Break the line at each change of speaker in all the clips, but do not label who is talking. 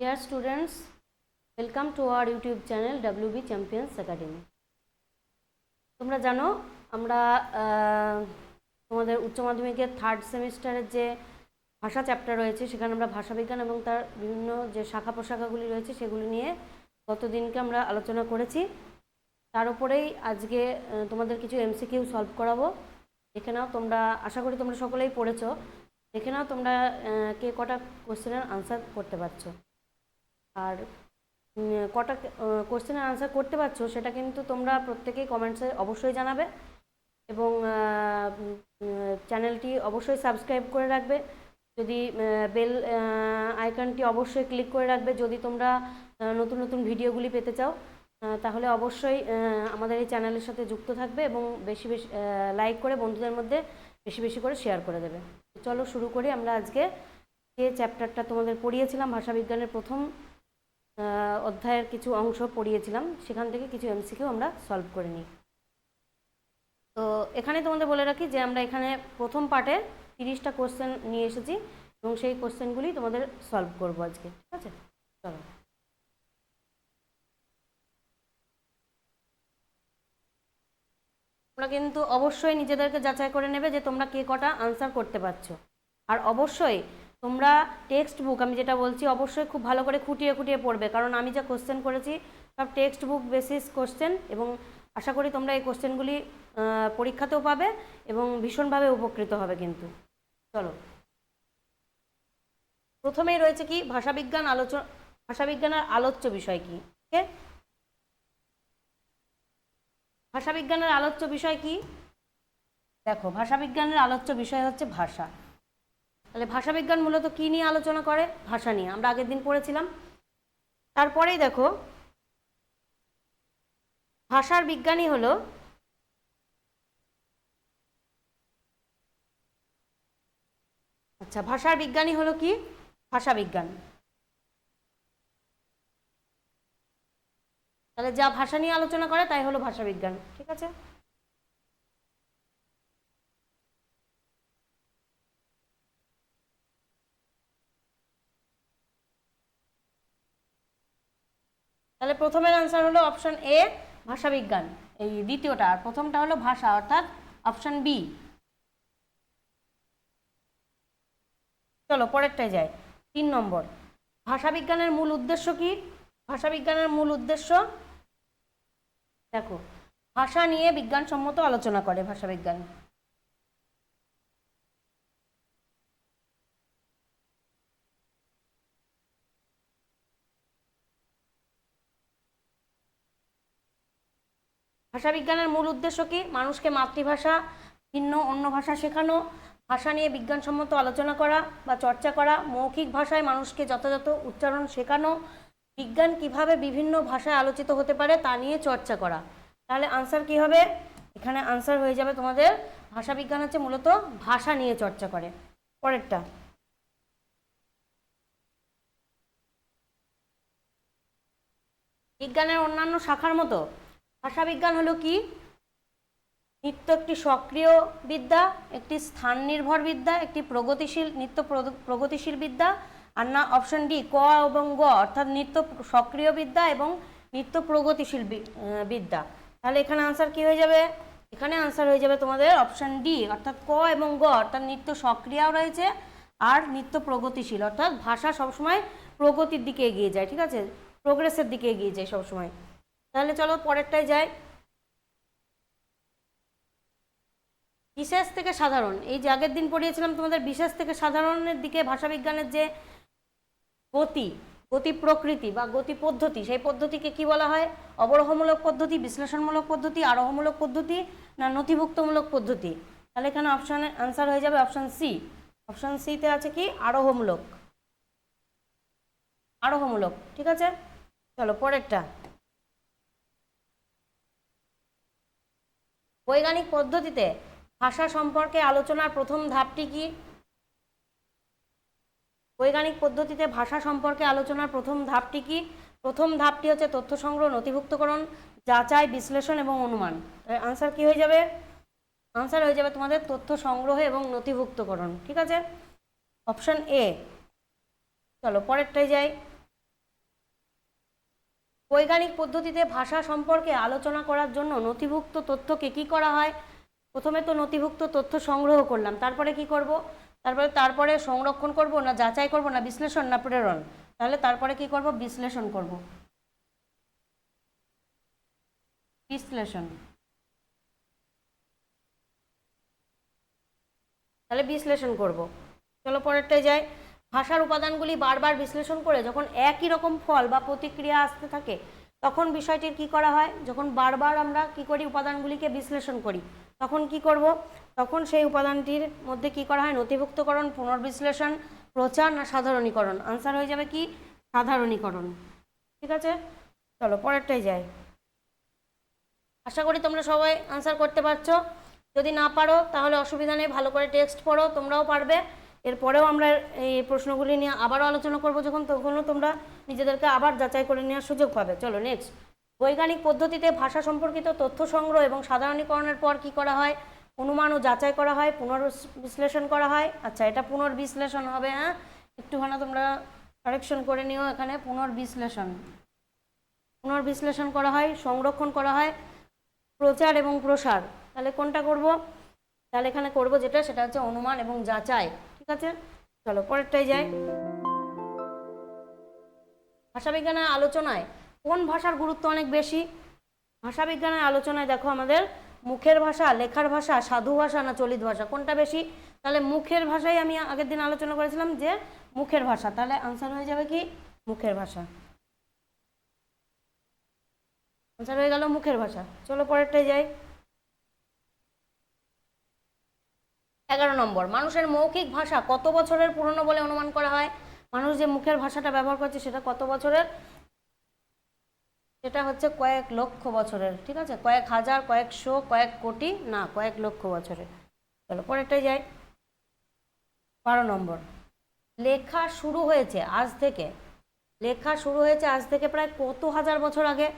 Dear students, welcome to our YouTube channel WB Champions Academy. তোমরা জানো আমরা তোমাদের উচ্চ মাধ্যমিকের থার্ড সেমিস্টারের যে ভাষা চ্যাপ্টার রয়েছে সেখানে আমরা ভাষাবিজ্ঞান এবং তার বিভিন্ন যে শাখা প্রশাখাগুলি রয়েছে সেগুলি নিয়ে গতদিনকে আমরা আলোচনা করেছি। তার উপরেই আজকে তোমাদের কিছু এমসিকিউ সলভ করাবো। দেখে নাও তোমরা আশা করি তোমরা সকলেই পড়েছো। দেখে নাও তোমরা কে কটা কোশ্চেনের আনসার করতে পারছ। আর কটা কোশ্চেনের আনসার করতে পারছ সেটা কিন্তু তোমরা প্রত্যেকেই কমেন্টসে অবশ্যই জানাবে এবং চ্যানেলটি অবশ্যই সাবস্ক্রাইব করে রাখবে। যদি বেল আইকনটি অবশ্যই ক্লিক করে রাখবে। যদি তোমরা নতুন নতুন ভিডিওগুলি পেতে চাও তাহলে অবশ্যই আমাদের এই চ্যানেলের সাথে যুক্ত থাকবে এবং বেশি বেশি লাইক করে বন্ধুদের মধ্যে বেশি বেশি করে শেয়ার করে দেবে। চলো শুরু করি। আমরা আজকে যে চ্যাপ্টারটা তোমাদের পড়িয়েছিলাম ভাষাবিজ্ঞানের প্রথম অধ্যায়ের কিছু অংশ পড়িয়েছিলাম, সেখান থেকে কিছু এমসিকিউ আমরা সলভ করে নিই। তো এখানে তোমাদের বলে রাখি যে আমরা এখানে প্রথম পার্টে তিরিশটা কোশ্চেন নিয়ে এসেছি এবং সেই কোশ্চেনগুলি তোমাদের সলভ করব আজকে, ঠিক আছে? চলো। তোমরা কিন্তু অবশ্যই নিজেদেরকে যাচাই করে নেবে যে তোমরা কে কটা আনসার করতে পারছ। আর অবশ্যই তোমরা টেক্সট বুক আমি যেটা বলছি, অবশ্যই খুব ভালো করে খুঁটিয়ে খুঁটিয়ে পড়বে। কারণ আমি যা কোশ্চেন করেছি, সব টেক্সট বুক বেসিস কোশ্চেন এবং আশা করি তোমরা এই কোশ্চেনগুলি পরীক্ষাতেও পাবে এবং ভীষণভাবে উপকৃত হবে কিন্তু। চলো। প্রথমেই রয়েছে কি, ভাষাবিজ্ঞান আলোচনা ভাষাবিজ্ঞানের আলোচ্য বিষয় কি? ওকে ভাষাবিজ্ঞানের আলোচ্য বিষয় কি? দেখো, ভাষাবিজ্ঞানের আলোচ্য বিষয় হচ্ছে ভাষা। তাহলে ভাষাবিজ্ঞান মূলত কি নিয়ে আলোচনা করে? ভাষা নিয়ে। আমরা আগের দিন পড়েছিলাম। তারপরেই দেখো, ভাষার বিজ্ঞানী হল আচ্ছা ভাষার বিজ্ঞানী হলো কি? ভাষা বিজ্ঞান তাহলে যা ভাষা নিয়ে আলোচনা করে, তাই হলো ভাষা বিজ্ঞান ঠিক আছে? তাহলে প্রথমের আনসার হলো অপশন এ ভাষাবিজ্ঞান এই দ্বিতীয়টা, আর প্রথমটা হলো ভাষা, অর্থাৎ অপশন বি চলো, পরেরটায় যাই। তিন নম্বর ভাষাবিজ্ঞানের মূল উদ্দেশ্য কি? ভাষাবিজ্ঞানের মূল উদ্দেশ্য, দেখো, ভাষা নিয়ে বিজ্ঞানসম্মত আলোচনা করে ভাষাবিজ্ঞান ভাষাবিজ্ঞানের মূল উদ্দেশ্য কি? মানুষকে মাতৃভাষা ভিন্ন, অন্য ভাষা শেখানো, ভাষা নিয়ে বিজ্ঞানসম্মত আলোচনা করা বা চর্চা করা, মৌখিক ভাষায় মানুষকে যথাযথ উচ্চারণ শেখানো, বিজ্ঞান কীভাবে বিভিন্ন ভাষায় আলোচিত হতে পারে তা নিয়ে চর্চা করা। তাহলে আনসার কি হবে? এখানে আনসার হয়ে যাবে তোমাদের, ভাষাবিজ্ঞান হচ্ছে মূলত ভাষা নিয়ে চর্চা করে। পরেরটা। বিজ্ঞানের অন্যান্য শাখার মতো ভাষাবিজ্ঞান হলো কি? নিত্য একটি সক্রিয় বিদ্যা, একটি স্থান নির্ভর বিদ্যা, একটি প্রগতিশীল, নিত্য প্রগ- প্রগতিশীল বিদ্যা, আর না অপশন ডি ক এবং গ, অর্থাৎ নিত্য সক্রিয় বিদ্যা এবং নিত্য প্রগতিশীল বিদ্যা। তাহলে এখানে আনসার কি হয়ে যাবে? এখানে আনসার হয়ে যাবে তোমাদের অপশন ডি অর্থাৎ ক এবং গ, অর্থাৎ নিত্য সক্রিয়াও রয়েছে আর নিত্য প্রগতিশীল। অর্থাৎ ভাষা সবসময় প্রগতির দিকে এগিয়ে যায়, ঠিক আছে? প্রোগ্রেসের দিকে এগিয়ে যায় সবসময়। তাহলে চলো পরেরটায় যাই। বিশেষ থেকে সাধারণ, এই যে আগের দিন পড়িয়েছিলাম তোমাদের বিশেষ থেকে সাধারণের দিকে ভাষাবিজ্ঞানের যে গতি গতি প্রকৃতি বা গতি পদ্ধতি, সেই পদ্ধতিকে কি বলা হয়? অবরোহমূলক পদ্ধতি, বিশ্লেষণমূলক পদ্ধতি, আরোহমূলক পদ্ধতি না নথিভুক্তমূলক পদ্ধতি? তাহলে এখানে অপশানে আনসার হয়ে যাবে অপশান সি অপশান সিতে আছে কি? আরোহমূলক। আরোহমূলক, ঠিক আছে? চলো পরেরটা। বৈজ্ঞানিক পদ্ধতিতে ভাষা সম্পর্কে আলোচনার প্রথম ধাপটি কি? বৈজ্ঞানিক পদ্ধতিতে ভাষা সম্পর্কে আলোচনার প্রথম ধাপটি কি? প্রথম ধাপটি হচ্ছে তথ্য সংগ্রহ, নথিভুক্তকরণ, যাচাই, বিশ্লেষণ এবং অনুমান। আনসার কি হয়ে যাবে? আনসার হয়ে যাবে তোমাদের তথ্য সংগ্রহ এবং নথিভুক্তকরণ, ঠিক আছে? অপশন এ চলো পরেরটাই যাই। বৈজ্ঞানিক পদ্ধতিতে ভাষা সম্পর্কে আলোচনা করার জন্য নথিভুক্ত তথ্যকে কি করা হয়? প্রথমে তো নথিভুক্ত তথ্য সংগ্রহ করলাম। তারপরে কি করব? তারপরে তারপরে সংরক্ষণ করব না যাচাই করব না বিশ্লেষণ না প্রেরণ? তাহলে তারপরে কি করব? বিশ্লেষণ করব। বিশ্লেষণ। তাহলে বিশ্লেষণ করব। চলো পরেরটায় যাই। ভাষার উপাদানগুলি বারবার বিশ্লেষণ করে যখন একই রকম ফল বা প্রতিক্রিয়া আসতে থাকে, তখন বিষয়টির কি করা হয়? যখন বারবার আমরা কি করি, উপাদানগুলিকে বিশ্লেষণ করি, তখন কি করব? তখন সেই উপাদানটির মধ্যে কি করা হয়? নথিভুক্তকরণ, পুনর্বিশ্লেষণ, প্রচার না সাধারণীকরণ? আনসার হয়ে যাবে কি? সাধারণীকরণ। ঠিক আছে? চলো, পরেরটাই যাই। আশা করি তোমরা সবাই আনসার করতে পারছ। যদি না পারো, তাহলে অসুবিধা নেই। ভালো করে টেক্সট পড়ো, তোমরাও পারবে। এরপরেও আমরা এই প্রশ্নগুলি নিয়ে আবারও আলোচনা করব যখন তখনও তোমরা নিজেদেরকে আবার যাচাই করে নেওয়ার সুযোগ পাবে। চলো নেক্সট বৈজ্ঞানিক পদ্ধতিতে ভাষা সম্পর্কিত তথ্য সংগ্রহ এবং সাধারণীকরণের পর কি করা হয়? অনুমান ও যাচাই করা হয়, পুনর্বিশ্লেষণ করা হয়। আচ্ছা এটা পুনর্বিশ্লেষণ হবে হ্যাঁ? একটুখানি তোমরা কারেকশন করে নিও এখানে, পুনর্বিশ্লেষণ। পুনর্বিশ্লেষণ করা হয়, সংরক্ষণ করা হয়, প্রচার এবং প্রসার। তাহলে কোনটা করব? তাহলে এখানে করব যেটা, সেটা হচ্ছে অনুমান এবং যাচাই। আছে। চলো পরেরটাই যাই। ভাষাবিজ্ঞানের আলোচনায়, কোন ভাষার গুরুত্ব অনেক বেশি? ভাষাবিজ্ঞানের আলোচনায় দেখো আমাদের, মুখের ভাষা, লেখার ভাষা, সাধু ভাষা না চলিত ভাষা, কোনটা বেশি? তাহলে মুখের ভাষাই আমি আগের দিন আলোচনা করেছিলাম যে মুখের ভাষা। তাহলে আনসার হয়ে যাবে কি? মুখের ভাষা। আনসার হয়ে গেল মুখের ভাষা। চলো পরেরটাই যাই। এগারো নম্বর, মানুষের মৌখিক ভাষা কত বছরের পুরনো বলে অনুমান করা হয়? মানুষ যে মুখের ভাষাটা ব্যবহার করছে সেটা কত বছরের? সেটা হচ্ছে কয়েক লক্ষ বছরের, ঠিক আছে? কয়েক হাজার কয়েকশো কয়েক কোটি, না, কয়েক লক্ষ বছরের। চলো, পরেরটাই যাই। বারো নম্বর, লেখা শুরু হয়েছে আজ থেকে। লেখা শুরু হয়েছে আজ থেকে প্রায় কত হাজার বছর আগে?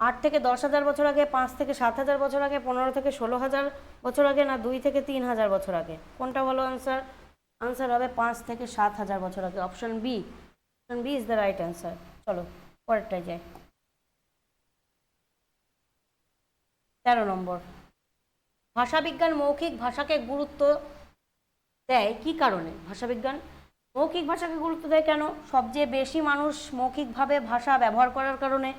আট থেকে দশ হাজার বছর আগে, পাঁচ থেকে সাত হাজার বছর আগে, পনেরো থেকে ষোলো হাজার বছর আগে, না দুই থেকে তিন হাজার বছর আগে? কোনটা বলো আনসার আনসার হবে পাঁচ থেকে সাত হাজার বছর আগে। Option B option B is the right answer চলো, পরেরটায় যাই। তেরো নম্বর। ভাষাবিজ্ঞান মৌখিক ভাষাকে গুরুত্ব দেয় কি কারণে? ভাষাবিজ্ঞান মৌখিক ভাষাকে গুরুত্ব দেয় কেন? সবচেয়ে বেশি মানুষ মৌখিকভাবে ভাষা ব্যবহার করার কারণে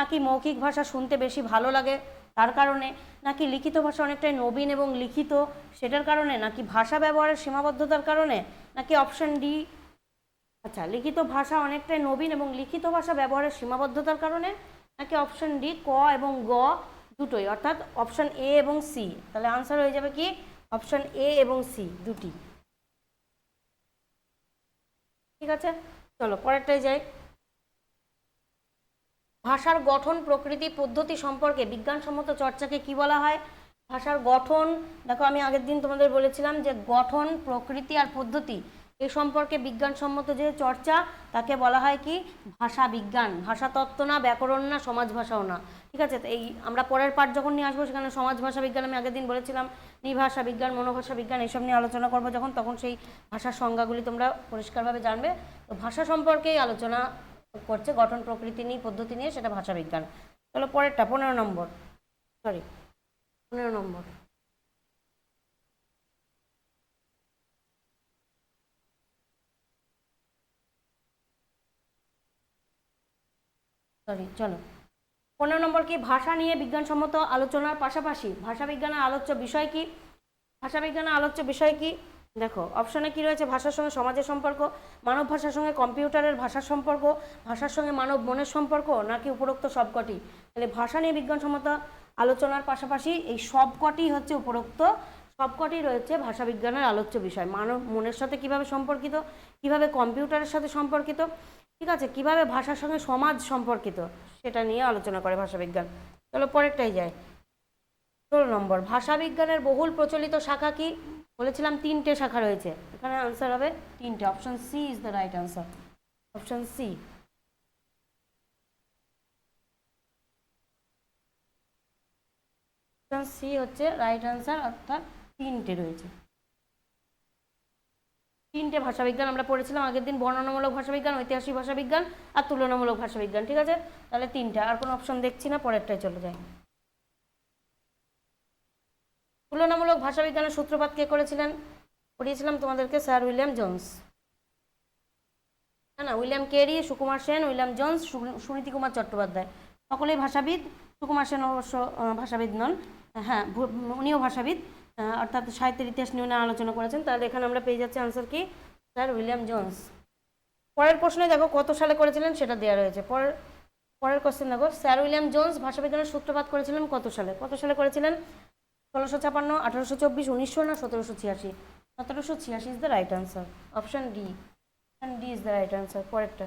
নাকি মৌখিক ভাষা শুনতে বেশি ভালো লাগে? তার কারণে? নাকি লিখিত ভাষা অনেকটাই নবীন এবং লিখিত? সেটার কারণে? নাকি ভাষা ব্যবহারের সীমাবদ্ধতার কারণে? নাকি অপশন ডি আচ্ছা লিখিত ভাষা অনেকটাই নবীন এবং লিখিত ভাষা ব্যবহারের সীমাবদ্ধতার কারণে? নাকি অপশন ডি ক এবং গ দুটোই? অর্থাৎ অপশন এ এবং সি তাহলে আনসার হয়ে যাবে কি? অপশন এ এবং সি দুটি। ঠিক আছে? চলো পরেরটাই যাই। ভাষার গঠন, প্রকৃতি, পদ্ধতি সম্পর্কে বিজ্ঞানসম্মত চর্চাকে কি বলা হয়? ভাষার গঠন, দেখো আমি আগের দিন তোমাদের বলেছিলাম যে গঠন, প্রকৃতি আর পদ্ধতি এ সম্পর্কে বিজ্ঞানসম্মত যে চর্চা, তাকে বলা হয় কি? ভাষা বিজ্ঞান। ভাষা তত্ত্ব না, ব্যাকরণ না, সমাজ ভাষাও না। ঠিক আছে? এই আমরা পরের পাঠ যখন নিয়ে আসব, সেখানে সমাজ ভাষা বিজ্ঞান আমি আগের দিন বলেছিলাম। নিভাষা বিজ্ঞান, মনোভাষা বিজ্ঞান এইসব নিয়ে আলোচনা করব যখন, তখন সেই ভাষার সংজ্ঞাগুলি তোমরা পরিষ্কারভাবে জানবে। তো ভাষা সম্পর্কেই আলোচনা করছে, গঠন প্রকৃতি নিয়ে, পদ্ধতি নিয়ে সেটা ভাষা বিজ্ঞান। চলো পরেরটা, পনেরো নম্বর। সরি পনেরো নম্বর। সরি চলো। পনেরো নম্বর কি, ভাষা নিয়ে বিজ্ঞানসম্মত আলোচনার পাশাপাশি, ভাষা বিজ্ঞানের আলোচ্য বিষয় কি? ভাষা বিজ্ঞানের আলোচ্য বিষয় কি? দেখো অপশনে কি রয়েছে? ভাষার সঙ্গে সমাজের সম্পর্ক, মানব ভাষার সঙ্গে কম্পিউটারের ভাষার সম্পর্ক, ভাষার সঙ্গে মানব মনের সম্পর্ক, নাকি উপরোক্ত সবকটি? তাহলে ভাষা নিয়ে বিজ্ঞানসম্মত আলোচনার পাশাপাশি এই সবকটি হচ্ছে উপরোক্ত, সবকটি রয়েছে ভাষাবিজ্ঞানের আলোচ্য বিষয়। মানব মনের সাথে কীভাবে সম্পর্কিত? কীভাবে কম্পিউটারের সাথে সম্পর্কিত? ঠিক আছে, কীভাবে ভাষার সঙ্গে সমাজ সম্পর্কিত? সেটা নিয়ে আলোচনা করে ভাষাবিজ্ঞান চলো পরেরটাই যায়। ষোলো নম্বর ভাষাবিজ্ঞানের বহুল প্রচলিত শাখা কি? বলেছিলাম তিনটে শাখা রয়েছে। এখানে আনসার হবে তিনটে। Option C is the right answer option C option C হচ্ছে রাইট আনসার অর্থাৎ তিনটে রয়েছে। তিনটে ভাষাবিজ্ঞান আমরা পড়েছিলাম আগের দিন, বর্ণনামূলক ভাষাবিজ্ঞান ঐতিহাসিক ভাষাবিজ্ঞান আর তুলনামূলক ভাষাবিজ্ঞান ঠিক আছে? তাহলে তিনটা। আর কোনো অপশন দেখছি না, পরেরটায় চলে যায় তুলনামূলক ভাষাবিজ্ঞানের সূত্রপাত কে করেছিলেন? পড়িয়েছিলাম তোমাদেরকে স্যার উইলিয়াম জোন্স। না না, William Carey, Sukumar Sen, William Jones Suniti Kumar Chattopadhyay. সকলেই ভাষাবিদ, সুকুমার সেন অবশ্য ভাষাবিদ নন। হ্যাঁ উনিও ভাষাবিদ অর্থাৎ সাহিত্যের ইতিহাস নিয়ে আলোচনা করেছেন। তাহলে এখানে আমরা পেয়ে যাচ্ছি আনসার কি? Sir William Jones. পরের প্রশ্নে দেখো কত সালে করেছিলেন সেটা দেওয়া রয়েছে। পরের পরের কোশ্চেন দেখো। স্যার উইলিয়াম জোন্স ভাষাবিজ্ঞানের সূত্রপাত করেছিলেন কত সালে? কত সালে করেছিলেন? ষোলোশো ছাপান্ন, আঠারোশো চব্বিশ, উনিশশো না সতেরোশো ছিয়াশি। সতেরোশো ছিয়াশি is the right answer option D option D is the right answer পরেরটা।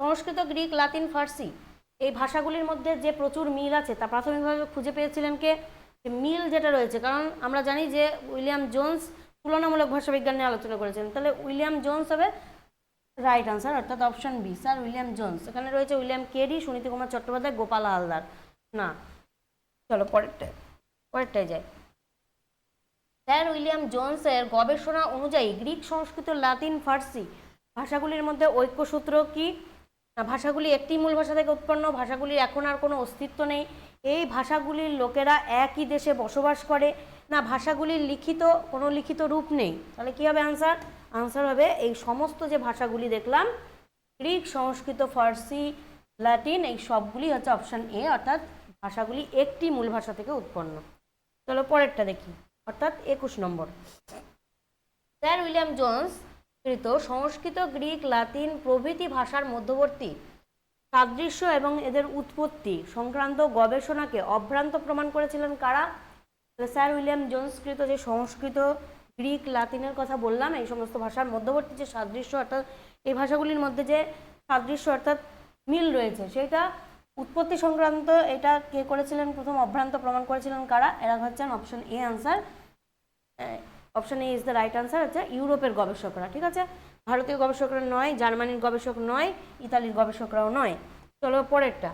সংস্কৃত, গ্রিক, লাতিন, ফার্সি এই ভাষাগুলির মধ্যে যে প্রচুর মিল আছে, তা প্রাথমিকভাবে খুঁজে পেয়েছিলেন কে? মিল যেটা রয়েছে, কারণ আমরা জানি যে উইলিয়াম জোন্স তুলনামূলক ভাষাবিজ্ঞান নিয়ে আলোচনা করেছেন। তাহলে উইলিয়াম জোন্স হবে রাইট আনসার অর্থাৎ option B sir William Jones. এখানে রয়েছে উইলিয়াম কেডি সুনীতি কুমার চট্টোপাধ্যায়, গোপাল হালদার। না চলো পরেরটায় পরেরটায় যাই। স্যার উইলিয়াম জোন্সের গবেষণা অনুযায়ী গ্রিক সংস্কৃত, লাতিন, ফার্সি ভাষাগুলির মধ্যে ঐক্যসূত্র কি? ভাষাগুলি একটি মূল ভাষা থেকে উৎপন্ন, ভাষাগুলির এখন আর কোনো অস্তিত্ব নেই। এই ভাষাগুলির লোকেরা একই দেশে বসবাস করে। না, ভাষাগুলির লিখিত, কোনো লিখিত রূপ নেই। তাহলে কী হবে আনসার? আনসার হবে এই সমস্ত যে ভাষাগুলি দেখলাম, গ্রিক সংস্কৃত, ফার্সি ল্যাটিন এই সবগুলি হচ্ছে অপশান এ, অর্থাৎ ভাষাগুলি একটি মূল ভাষা থেকে উৎপন্ন। চলো পরেরটা দেখি, অর্থাৎ একুশ নম্বর। স্যার উইলিয়াম জোন্স কৃত সংস্কৃত, গ্রিক, লাতিন প্রভৃতি ভাষার মধ্যবর্তী সাদৃশ্য এবং এদের উৎপত্তি সংক্রান্ত গবেষণাকে অভ্রান্ত প্রমাণ করেছিলেন কারা? স্যার উইলিয়াম জোন্সকৃত যে সংস্কৃত, গ্রিক, লাতিনের কথা বললাম, এই সমস্ত ভাষার মধ্যবর্তী যে সাদৃশ্য, অর্থাৎ এই ভাষাগুলির মধ্যে যে সাদৃশ্য, অর্থাৎ মিল রয়েছে, সেটা উৎপত্তি সংক্রান্ত এটা কে করেছিলেন? প্রথম অভ্রান্ত প্রমাণ করেছিলেন কারা? এরা হচ্ছেন option A answer option A is the right answer হচ্ছে ইউরোপের গবেষকরা, ঠিক আছে? ভারতীয় গবেষকরা নয়, জার্মানির গবেষক নয়, ইতালির গবেষকরাও নয়। চলো পরেরটা।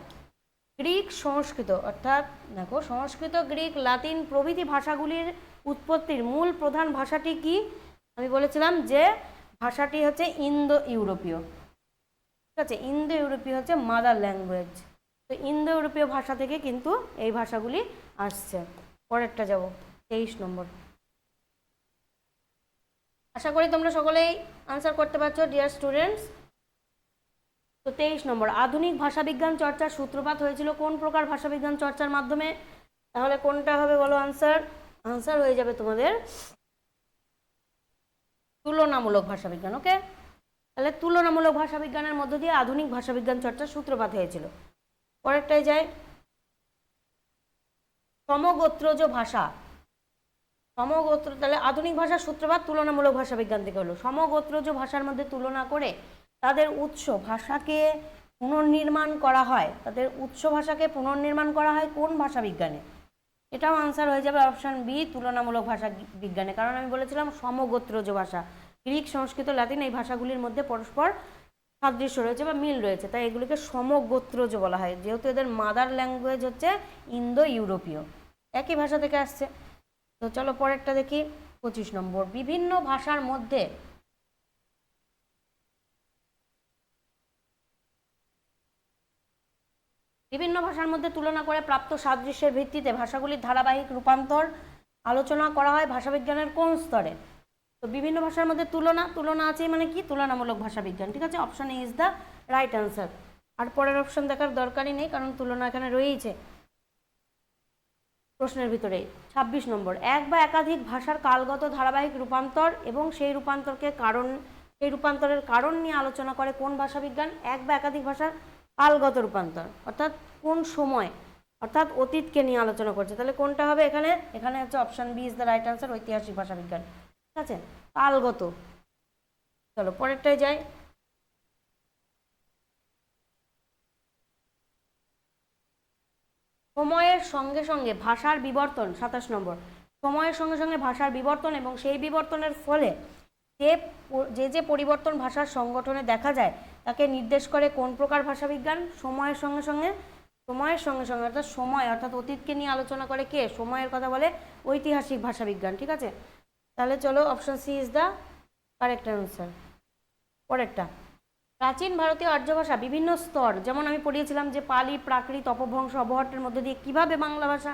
গ্রিক সংস্কৃত, অর্থাৎ দেখো, সংস্কৃত, গ্রিক, লাতিন প্রভৃতি ভাষাগুলির উৎপত্তির মূল প্রধান ভাষাটি কি? আমি বলেছিলাম যে ভাষাটি হচ্ছে ইন্দো ইউরোপীয় ঠিক আছে? ইন্দো ইউরোপীয় হচ্ছে মাদার ল্যাঙ্গুয়েজ তো ইন্দো ইউরোপীয় ভাষা থেকে কিন্তু এই ভাষাগুলি আসছে। পরেরটা যাব, তেইশ নম্বর। আশা করি তোমরা সকলেই আনসার করতে পারছ ডিয়ার স্টুডেন্টস তো তেইশ নম্বর, আধুনিক ভাষাবিজ্ঞান চর্চার সূত্রপাত হয়েছিল কোন প্রকার ভাষাবিজ্ঞান চর্চার মাধ্যমে? তাহলে কোনটা হবে বলো আনসার আনসার হয়ে যাবে তোমাদের তুলনামূলক ভাষাবিজ্ঞান ওকে তাহলে তুলনামূলক ভাষাবিজ্ঞানের মধ্য দিয়ে আধুনিক ভাষাবিজ্ঞান চর্চার সূত্রপাত হয়েছিল। পরেরটাই যায় সমগোত্রজ ভাষা। সমগোত্র তাহলে আধুনিক ভাষার সূত্রপাত তুলনামূলক ভাষা বিজ্ঞান থেকে হলো। সমগোত্রজ ভাষার মধ্যে তুলনা করে তাদের উৎস ভাষাকে পুনর্নির্মাণ করা হয়। তাদের উৎস ভাষাকে পুনর্নির্মাণ করা হয় কোন ভাষা বিজ্ঞানে? এটাও আনসার হয়ে যাবে অপশান বি তুলনামূলক ভাষা বিজ্ঞানে। কারণ আমি বলেছিলাম সমগোত্রজ ভাষা। গ্রিক, সংস্কৃত, লাতিন এই ভাষাগুলির মধ্যে পরস্পর সাদৃশ্য রয়েছে বা মিল রয়েছে, তাই এগুলিকে সমগোত্রজ বলা হয়, যেহেতু এদের মাদার ল্যাঙ্গুয়েজ হচ্ছে ইন্দো ইউরোপীয় একই ভাষা থেকে আসছে। তো চলো পরেরটা দেখি, পঁচিশ নম্বর। বিভিন্ন ভাষার মধ্যে বিভিন্ন ভাষার মধ্যে তুলনা করে প্রাপ্ত সাদৃশ্যের ভিত্তিতে ভাষাগুলির ধারাবাহিক রূপান্তর আলোচনা করা হয় ভাষাবিজ্ঞানের কোন স্তরে? তো বিভিন্ন ভাষার মধ্যে তুলনা তুলনা আছে মানে কি? তুলনামূলক ভাষাবিজ্ঞান ঠিক আছে? Option A is the right answer আর পরের অপশন দেখার দরকারই নেই, কারণ তুলনা এখানে রয়েইছে। প্রশ্নের ভিতরে, ছাব্বিশ নম্বর, এক বা একাধিক ভাষার কালগত ধারাবাহিক রূপান্তর এবং সেই রূপান্তরকে কারণ, সেই রূপান্তরের কারণ নিয়ে আলোচনা করে কোন ভাষাবিজ্ঞান এক বা একাধিক ভাষার কালগত রূপান্তর, অর্থাৎ কোন সময়, অর্থাৎ অতীতকে নিয়ে আলোচনা করছে। তাহলে কোনটা হবে এখানে? এখানে হচ্ছে option B is the right answer ঐতিহাসিক ভাষাবিজ্ঞান আছে? কালগত চলো, পরেরটায় যাই। সময়ের সঙ্গে সঙ্গে ভাষার বিবর্তন, সাতাশ নম্বর। সময়ের সঙ্গে সঙ্গে ভাষার বিবর্তন এবং সেই বিবর্তনের ফলে যে যে যে পরিবর্তন ভাষার সংগঠনে দেখা যায়, তাকে নির্দেশ করে কোন প্রকার ভাষাবিজ্ঞান? সময়ের সঙ্গে সঙ্গে, সময়ের সঙ্গে সঙ্গে অর্থাৎ সময়, অর্থাৎ অতীতকে নিয়ে আলোচনা করে কে? সময়ের কথা বলে ঐতিহাসিক ভাষাবিজ্ঞান, ঠিক আছে? তাহলে চলো option C is the correct answer পরেরটা। প্রাচীন ভারতীয় আর্য ভাষা বিভিন্ন স্তর, যেমন আমি পড়িয়েছিলাম যে পালি, প্রাকৃত অপভ্রংশ অবহট্টের মধ্যে দিয়ে কীভাবে বাংলা ভাষা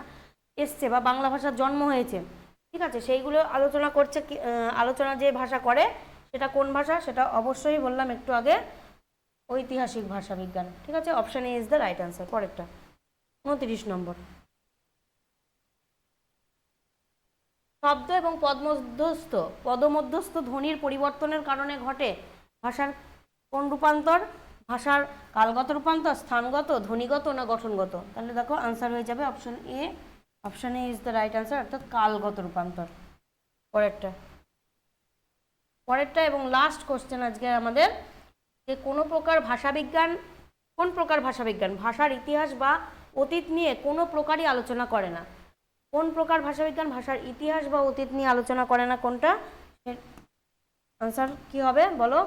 এসছে বা বাংলা ভাষার জন্ম হয়েছে, ঠিক আছে? সেইগুলো আলোচনা করছে আলোচনা যে ভাষা করে, সেটা কোন ভাষা? সেটা অবশ্যই বললাম একটু আগে, ঐতিহাসিক ভাষা বিজ্ঞান ঠিক আছে? Option A is the right answer পরেরটা। উনত্রিশ নম্বর। শব্দ এবং পদমধ্যস্থ পদমধ্যস্থ ধ্বনির পরিবর্তনের কারণে ঘটে ভাষার কোন রূপান্তর? ভাষার কালগত রূপান্তর, স্থানগত, ধ্বনিগত না গঠনগত? তাহলে দেখো আনসার হয়ে যাবে option A option A is the right answer অর্থাৎ কালগত রূপান্তর। পরেরটা। পরেরটা এবং লাস্ট কোশ্চেন আজকে আমাদের, যে কোনো প্রকার ভাষাবিজ্ঞান, কোন প্রকার ভাষাবিজ্ঞান? ভাষার ইতিহাস বা অতীত নিয়ে কোনো প্রকারই আলোচনা করে না। কোন প্রকার ভাষাবিজ্ঞান, ভাষার ইতিহাস বা অতীত নিয়ে আলোচনা করে না, কোনটা? আনসার কি হবে? বলো।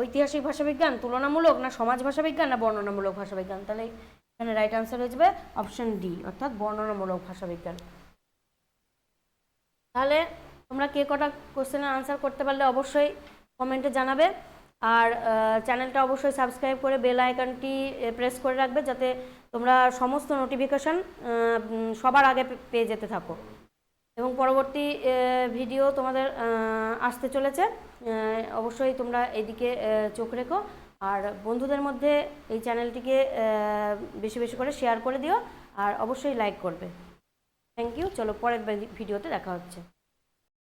ঐতিহাসিক ভাষাবিজ্ঞান তুলনামূলক না সমাজ ভাষাবিজ্ঞান না বর্ণনামূলক ভাষাবিজ্ঞান? তাহলে এখানে রাইট আনসার হয়ে যাবে অপশন ডি অর্থাৎ বর্ণনামূলক ভাষাবিজ্ঞান। তাহলে তোমরা কে কটা কোশ্চেনের আনসার করতে পারলে অবশ্যই কমেন্টে জানাবে। আর চ্যানেলটা অবশ্যই সাবস্ক্রাইব করে বেল আইকনটি প্রেস করে রাখবে যাতে তোমরা সমস্ত নোটিফিকেশন সবার আগে পেয়ে যেতে থাকো। এবং পরবর্তী ভিডিও তোমাদের আসতে চলেছে। অবশ্যই তোমরা এদিকে চোখ রেখো। আর বন্ধুদের মধ্যে এই চ্যানেলটিকে বেশি বেশি করে শেয়ার করে দিও। আর অবশ্যই লাইক করবে। থ্যাংক ইউ চলো পরের ভিডিওতে দেখা হচ্ছে।